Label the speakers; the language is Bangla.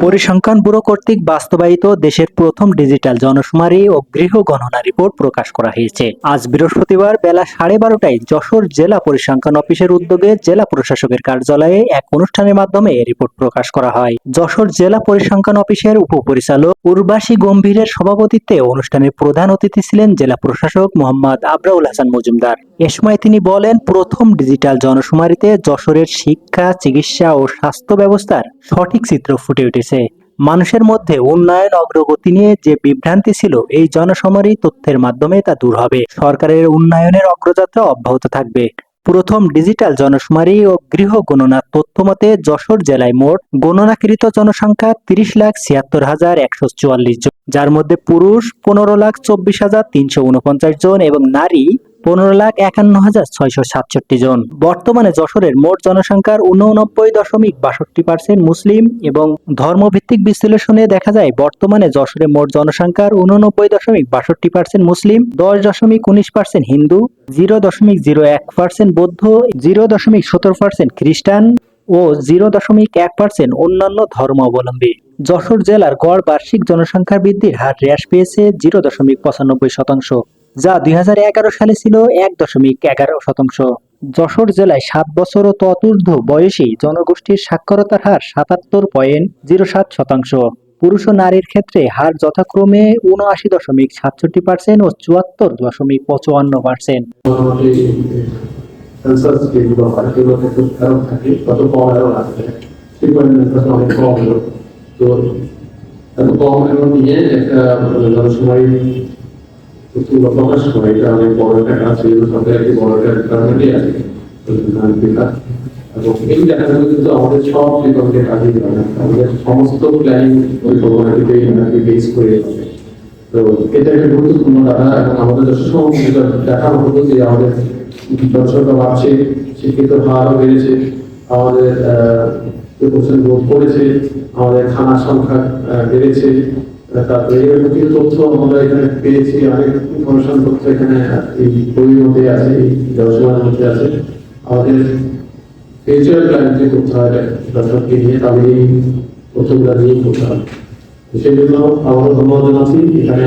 Speaker 1: পরিসংখ্যান ব্যুরো কর্তৃক বাস্তবায়িত দেশের প্রথম ডিজিটাল জনশুমারি ও গৃহ গণনা রিপোর্ট প্রকাশ করা হয়েছে। আজ বৃহস্পতিবার বেলা সাড়ে বারোটায় যশোর জেলা পরিসংখ্যান অফিসের উদ্যোগে জেলা প্রশাসকের কার্যালয়ে এক অনুষ্ঠানের মাধ্যমে রিপোর্ট প্রকাশ করা হয়। যশোর জেলা পরিসংখ্যান অফিসের উপপরিচালক উর্বাসী গম্ভীরের সভাপতিত্বে অনুষ্ঠানের প্রধান অতিথি ছিলেন জেলা প্রশাসক মোহাম্মদ আবরাউল হাসান মজুমদার। এ সময় তিনি বলেন, প্রথম ডিজিটাল জনশুমারিতে যশোরের শিক্ষা, চিকিৎসা ও স্বাস্থ্য ব্যবস্থার সঠিক চিত্র ফুটে উঠেছে। মানুষের মধ্যে উন্নয়ন, অগ্রগতি নিয়ে যে বিভ্রান্তি ছিল, এই জনসমারি তথ্যের মাধ্যমে তা দূর হবে। সরকারের উন্নয়নের অগ্রযাত্রা অব্যাহত থাকবে। প্রথম ডিজিটাল জনশুমারি ও গৃহ গণনার তথ্য মতে, যশোর জেলায় মোট গণনাকৃত জনসংখ্যা তিরিশ লাখ ছিয়াত্তর হাজার একশো চুয়াল্লিশ জন। যার মধ্যে পুরুষ পনেরো লাখ চব্বিশ হাজার তিনশো উনপঞ্চাশ জন এবং নারী পনেরো লাখ একান্ন হাজার ছয়শো সাতষট্টি জন। বর্তমানে যশোরের মোট জনসংখ্যার উননব্বই দশমিক বাষট্টি পার্সেন্ট মুসলিম এবং ধর্মভিত্তিক বিশ্লেষণে দেখা যায়, বর্তমানে যশোরে মোট জনসংখ্যার উননব্বই দশমিক বাষট্টি পার্সেন্ট মুসলিম, দশ দশমিক উনিশ পার্সেন্ট হিন্দু, জিরো দশমিক জিরো এক পার্সেন্ট বৌদ্ধ, জিরো দশমিক সতেরো পার্সেন্ট খ্রিস্টান ও জিরো দশমিক এক পার্সেন্ট অন্যান্য ধর্ম অবলম্বী যশোর জেলার গড় বার্ষিক জনসংখ্যা বৃদ্ধির হার হ্রাস পেয়েছে জিরো দশমিক পঁচানব্বই শতাংশ। যা দুই হাজার এগারো সালে ছিল এক দশমিক এগারো শতাংশ। যশোর জেলায় সাত বছর ও ততুর্ধ্ব বয়সী জনগোষ্ঠীর সাক্ষরতার হার সাতাত্তর পয়েন্ট জিরো সাত শতাংশ। পুরুষ ও নারীর ক্ষেত্রে হার যথাক্রমে উনআশি দশমিক সাতষট্টি পার্সেন্ট ও চুয়াত্তর দশমিক পঁচুয়ান্ন পার্সেন্ট।
Speaker 2: কম নিয়ে একটা প্রকাশ করে, এটা অনেক বড় একটা কাজ একটি বড় একটা রিকোয়ারমেন্টই আছে। আমাদের সব আমাদের শিক্ষিত বেড়েছে, আমাদের করেছে, আমাদের খানার সংখ্যা বেড়েছে তারপরে কিছু এখানে পেয়েছি। অনেক ইনফরমেশন তথ্য আছে আমাদের ফিউচার প্ল্যান যে করতে নিয়ে তাদের এই তথ্যগুলো নিয়েই করতে হবে সেই ধন্যবাদ জানাচ্ছি। এখানে